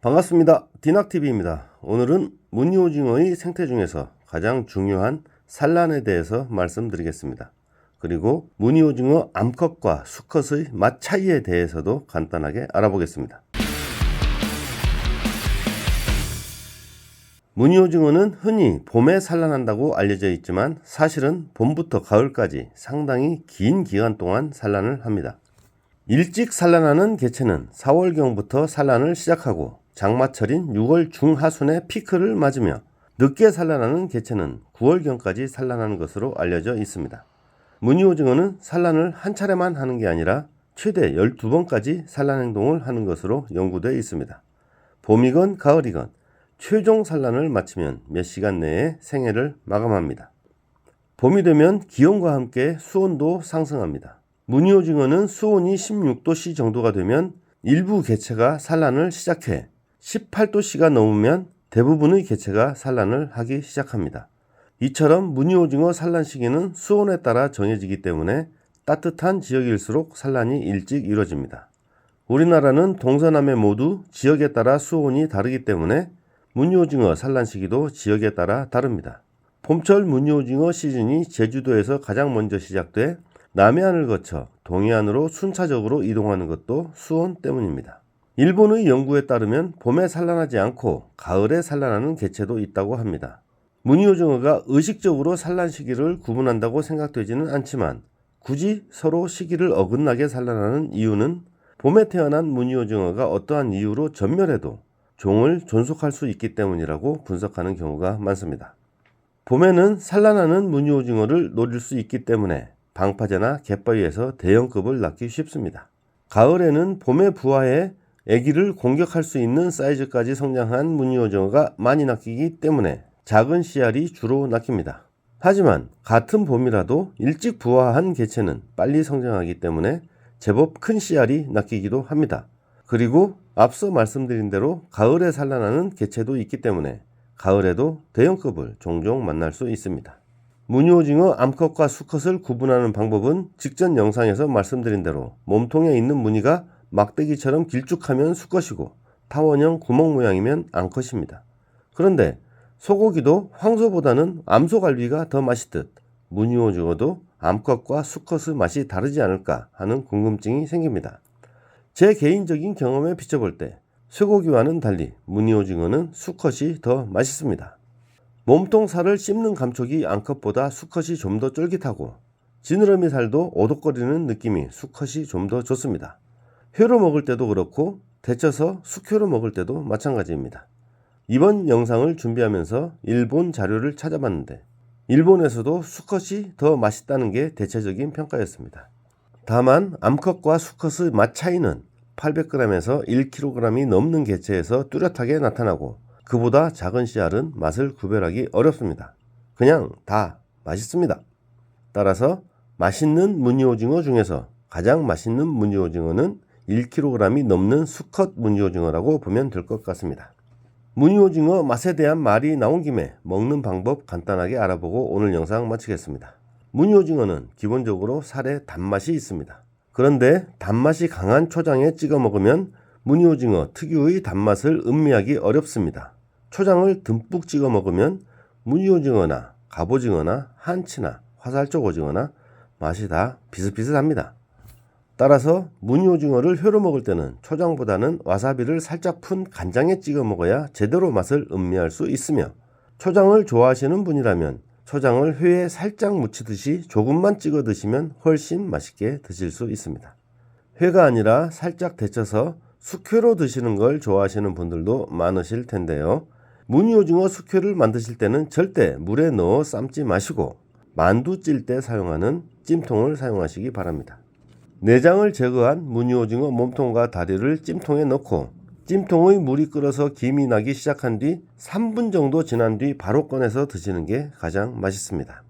반갑습니다. 디낙TV입니다. 오늘은 무늬오징어의 생태 중에서 가장 중요한 산란에 대해서 말씀드리겠습니다. 그리고 무늬오징어 암컷과 수컷의 맛 차이에 대해서도 간단하게 알아보겠습니다. 무늬오징어는 흔히 봄에 산란한다고 알려져 있지만 사실은 봄부터 가을까지 상당히 긴 기간 동안 산란을 합니다. 일찍 산란하는 개체는 4월경부터 산란을 시작하고 장마철인 6월 중하순에 피크를 맞으며 늦게 산란하는 개체는 9월경까지 산란하는 것으로 알려져 있습니다. 무늬오징어는 산란을 한 차례만 하는 게 아니라 최대 12번까지 산란 행동을 하는 것으로 연구되어 있습니다. 봄이건 가을이건 최종 산란을 마치면 몇 시간 내에 생애를 마감합니다. 봄이 되면 기온과 함께 수온도 상승합니다. 무늬오징어는 수온이 16도씨 정도가 되면 일부 개체가 산란을 시작해 18도씨가 넘으면 대부분의 개체가 산란을 하기 시작합니다. 이처럼 무늬오징어 산란 시기는 수온에 따라 정해지기 때문에 따뜻한 지역일수록 산란이 일찍 이루어집니다. 우리나라는 동서남해 모두 지역에 따라 수온이 다르기 때문에 무늬오징어 산란 시기도 지역에 따라 다릅니다. 봄철 무늬오징어 시즌이 제주도에서 가장 먼저 시작돼 남해안을 거쳐 동해안으로 순차적으로 이동하는 것도 수온 때문입니다. 일본의 연구에 따르면 봄에 산란하지 않고 가을에 산란하는 개체도 있다고 합니다. 무늬오징어가 의식적으로 산란 시기를 구분한다고 생각되지는 않지만 굳이 서로 시기를 어긋나게 산란하는 이유는 봄에 태어난 무늬오징어가 어떠한 이유로 전멸해도 종을 존속할 수 있기 때문이라고 분석하는 경우가 많습니다. 봄에는 산란하는 무늬오징어를 노릴 수 있기 때문에 방파제나 갯바위에서 대형급을 낳기 쉽습니다. 가을에는 봄에 부화해 아기를 공격할 수 있는 사이즈까지 성장한 무늬오징어가 많이 낚이기 때문에 작은 씨알이 주로 낚입니다. 하지만 같은 봄이라도 일찍 부화한 개체는 빨리 성장하기 때문에 제법 큰 씨알이 낚이기도 합니다. 그리고 앞서 말씀드린 대로 가을에 산란하는 개체도 있기 때문에 가을에도 대형급을 종종 만날 수 있습니다. 무늬오징어 암컷과 수컷을 구분하는 방법은 직전 영상에서 말씀드린 대로 몸통에 있는 무늬가 막대기처럼 길쭉하면 수컷이고 타원형 구멍 모양이면 암컷입니다. 그런데 소고기도 황소보다는 암소갈비가 더 맛있듯 무늬오징어도 암컷과 수컷의 맛이 다르지 않을까 하는 궁금증이 생깁니다. 제 개인적인 경험에 비춰볼 때 쇠고기와는 달리 무늬오징어는 수컷이 더 맛있습니다. 몸통 살을 씹는 감촉이 암컷보다 수컷이 좀 더 쫄깃하고 지느러미 살도 오독거리는 느낌이 수컷이 좀 더 좋습니다. 회로 먹을 때도 그렇고 데쳐서 숙회로 먹을 때도 마찬가지입니다. 이번 영상을 준비하면서 일본 자료를 찾아봤는데 일본에서도 수컷이 더 맛있다는 게 대체적인 평가였습니다. 다만 암컷과 수컷의 맛 차이는 800g에서 1kg이 넘는 개체에서 뚜렷하게 나타나고 그보다 작은 씨알은 맛을 구별하기 어렵습니다. 그냥 다 맛있습니다. 따라서 맛있는 무늬오징어 중에서 가장 맛있는 무늬오징어는 1kg이 넘는 수컷 무늬오징어라고 보면 될 것 같습니다. 무늬오징어 맛에 대한 말이 나온 김에 먹는 방법 간단하게 알아보고 오늘 영상 마치겠습니다. 무늬오징어는 기본적으로 살에 단맛이 있습니다. 그런데 단맛이 강한 초장에 찍어 먹으면 무늬오징어 특유의 단맛을 음미하기 어렵습니다. 초장을 듬뿍 찍어 먹으면 무늬오징어나 갑오징어나 한치나 화살쪽 오징어나 맛이 다 비슷비슷합니다. 따라서 무늬오징어를 회로 먹을 때는 초장보다는 와사비를 살짝 푼 간장에 찍어 먹어야 제대로 맛을 음미할 수 있으며 초장을 좋아하시는 분이라면 초장을 회에 살짝 묻히듯이 조금만 찍어 드시면 훨씬 맛있게 드실 수 있습니다. 회가 아니라 살짝 데쳐서 숙회로 드시는 걸 좋아하시는 분들도 많으실 텐데요. 무늬오징어 숙회를 만드실 때는 절대 물에 넣어 삶지 마시고 만두 찔 때 사용하는 찜통을 사용하시기 바랍니다. 내장을 제거한 무늬오징어 몸통과 다리를 찜통에 넣고 찜통의 물이 끓어서 김이 나기 시작한 뒤 3분 정도 지난 뒤 바로 꺼내서 드시는 게 가장 맛있습니다.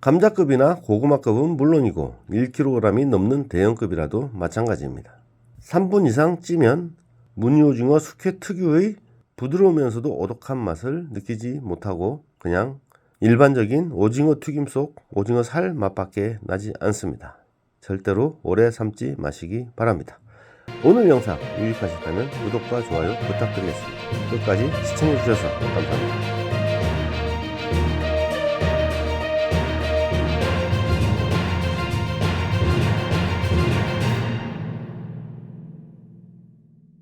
감자급이나 고구마급은 물론이고 1kg이 넘는 대형급이라도 마찬가지입니다. 3분 이상 찌면 무늬오징어 숙회 특유의 부드러우면서도 오독한 맛을 느끼지 못하고 그냥 일반적인 오징어 튀김 속 오징어 살 맛밖에 나지 않습니다. 절대로 오래 삶지 마시기 바랍니다. 오늘 영상 유익하셨다면 구독과 좋아요 부탁드리겠습니다. 끝까지 시청해주셔서 감사합니다.